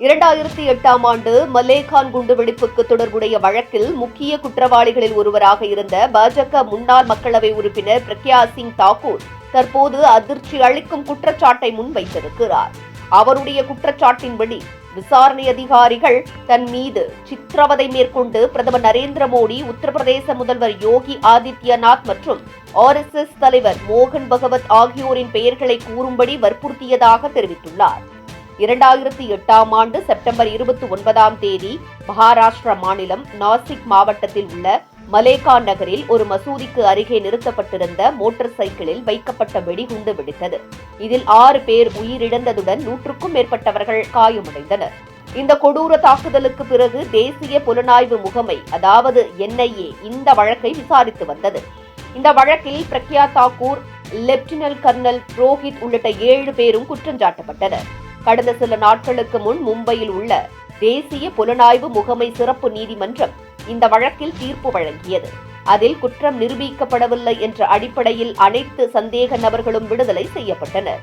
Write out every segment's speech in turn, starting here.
இரண்டாயிரத்தி எட்டாம் ஆண்டு மலேகான் குண்டுவெடிப்புக்கு தொடர்புடைய வழக்கில் முக்கிய குற்றவாளிகளில் ஒருவராக இருந்த பாஜக முன்னாள் மக்களவை உறுப்பினர் பிரக்யா சிங் தாக்கூர் தற்போது அதிர்ச்சி அளிக்கும் குற்றச்சாட்டை முன்வைத்திருக்கிறார். அவருடைய குற்றச்சாட்டின்படி விசாரணை அதிகாரிகள் தன் மீது சித்திரவதை மேற்கொண்டு பிரதமர் நரேந்திர மோடி உத்தரப்பிரதேச முதல்வர் யோகி ஆதித்யநாத் மற்றும் ஆர்எஸ்எஸ் தலைவர் மோகன் பகவத் ஆகியோரின் பெயர்களை கூறும்படி வற்புறுத்தியதாக தெரிவித்துள்ளார். இரண்டாயிரத்தி எட்டாம் ஆண்டு செப்டம்பர் இருபத்தி ஒன்பதாம் தேதி மகாராஷ்டிரா மாநிலம் நாசிக் மாவட்டத்தில் உள்ள மலேகான் நகரில் ஒரு மசூதிக்கு அருகே நிறுத்தப்பட்டிருந்த மோட்டார் சைக்கிளில் வைக்கப்பட்ட வெடிகுண்டு வெடித்தது. இதில் ஆறு பேர் உயிரிழந்ததுடன் நூற்றுக்கும் மேற்பட்டவர்கள் காயமடைந்தனர். இந்த கொடூர தாக்குதலுக்கு பிறகு தேசிய புலனாய்வு முகமை அதாவது என்ஐஏ இந்த வழக்கை விசாரித்து வந்தது. இந்த வழக்கில் பிரக்யா தாக்கூர் லெப்டினல் கர்னல் புரோஹித் உள்ளிட்ட ஏழு பேரும் குற்றஞ்சாட்டப்பட்டனர். கடந்த சில நாட்களுக்கு முன் மும்பையில் உள்ள தேசிய புலனாய்வு முகமை சிறப்பு நீதிமன்றம் இந்த வழக்கில் தீர்ப்பு வழங்கியது. அதில் குற்றம் நிரூபிக்கப்படவில்லை என்ற அடிப்படையில் அனைத்து சந்தேக நபர்களும் விடுதலை செய்யப்பட்டனர்.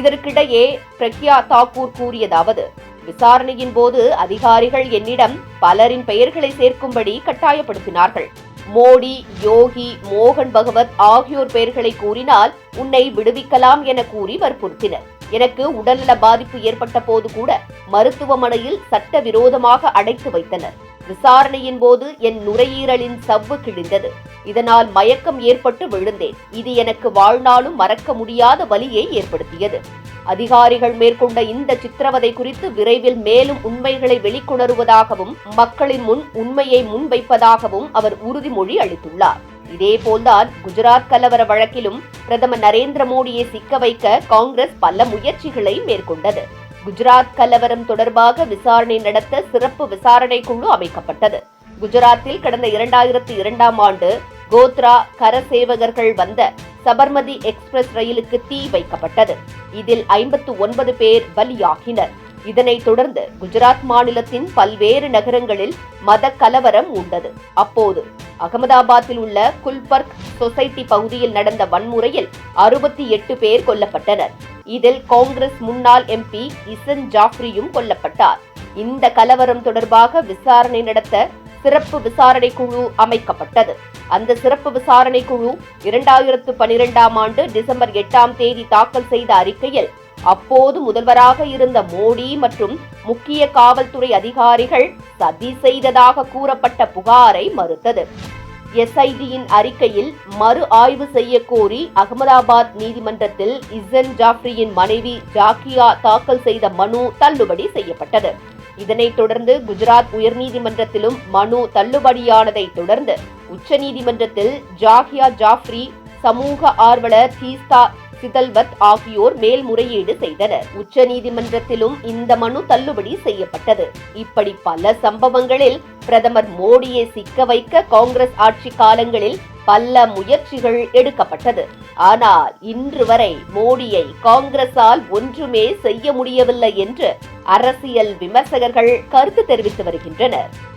இதற்கிடையே பிரக்யா தாக்கூர் கூறியதாவது விசாரணையின் போது அதிகாரிகள் என்னிடம் பலரின் பெயர்களை சேர்க்கும்படி கட்டாயப்படுத்தினார்கள். மோடி யோகி மோகன் பகவத் ஆகியோர் பெயர்களை கூறினால் உன்னை விடுவிக்கலாம் என கூறி வற்புறுத்தினர். எனக்கு உடல்நல பாதிப்பு ஏற்பட்ட போது கூட மருத்துவமனையில் சட்டவிரோதமாக அடைத்து வைத்தனர். விசாரணையின் போது என் நுரையீரலின் சவ்வு கிழிந்தது. இதனால் மயக்கம் ஏற்பட்டு விழுந்தேன். இது எனக்கு வாழ்நாளும் மறக்க முடியாத வலியை ஏற்படுத்தியது. அதிகாரிகள் மேற்கொண்ட இந்த சித்திரவதை குறித்து விரைவில் மேலும் உண்மைகளை வெளிக்கொணருவதாகவும் மக்களின் முன் உண்மையை முன்வைப்பதாகவும் அவர் உறுதிமொழி அளித்துள்ளார். இதேபோல்தான் குஜராத் கலவர வழக்கிலும் பிரதமர் நரேந்திர மோடியை சிக்க வைக்க காங்கிரஸ் பல முயற்சிகளை மேற்கொண்டது. குஜராத் கலவரம் தொடர்பாக விசாரணை நடத்த சிறப்பு விசாரணை குழு அமைக்கப்பட்டது. குஜராத்தில் கடந்த இரண்டாயிரத்தி இரண்டாம் ஆண்டு கோத்ரா கரசேவகர்கள் வந்த சபர்மதி எக்ஸ்பிரஸ் ரயிலுக்கு தீ வைக்கப்பட்டது. இதில் ஐம்பத்து ஒன்பது பேர் பலியாகினர். இதனைத் தொடர்ந்து குஜராத் மாநிலத்தின் பல்வேறு நகரங்களில் மத கலவரம் உண்டது. அப்போது அகமதாபாத்தில் உள்ள குல்பர்க் சொசைட்டி பகுதியில் நடந்த வன்முறையில் அறுபத்தி எட்டு பேர் கொல்லப்பட்டனர். இதில் காங்கிரஸ் முன்னாள் எம்பி இசன் ஜாஃப்ரியும் கொல்லப்பட்டார். இந்த கலவரம் தொடர்பாக விசாரணை நடத்த சிறப்பு விசாரணை குழு அமைக்கப்பட்டது. அந்த சிறப்பு விசாரணை குழு இரண்டாயிரத்து பனிரெண்டாம் ஆண்டு டிசம்பர் எட்டாம் தேதி தாக்கல் செய்த அறிக்கையில் அப்போது முதல்வராக இருந்த மோடி மற்றும் முக்கிய காவல்துறை அதிகாரிகள் சதி செய்ததாக கூறப்பட்ட புகாரை மறுத்தது. எஸ்ஐடியின் அறிக்கையில் மறு ஆய்வு செய்ய கோரி அகமதாபாத் நீதிமன்றத்தில் இசன் ஜாஃப்ரியின் மனைவி ஜாக்கியா தாக்கல் செய்த மனு தள்ளுபடி செய்யப்பட்டது. இதனைத் தொடர்ந்து குஜராத் உயர்நீதிமன்றத்திலும் மனு தள்ளுபடியானதை தொடர்ந்து உச்சநீதிமன்றத்தில் ஜாகியா ஜாஃப்ரி சமூக ஆர்வலர் தீஸ்தா சிதல்வத் ஆகியோர் மேல்முறையீடு செய்தனர். உச்சநீதிமன்றத்திலும் இந்த மனு தள்ளுபடி செய்யப்பட்டது. இப்படி பல சம்பவங்களில் பிரதமர் மோடியை சிக்க வைக்க காங்கிரஸ் ஆட்சி காலங்களில் பல முயற்சிகள் எடுக்கப்பட்டது. ஆனால் இன்று வரை மோடியை காங்கிரசால் ஒன்றுமே செய்ய முடியவில்லை என்று அரசியல் விமர்சகர்கள் கருத்து தெரிவித்து வருகின்றனர்.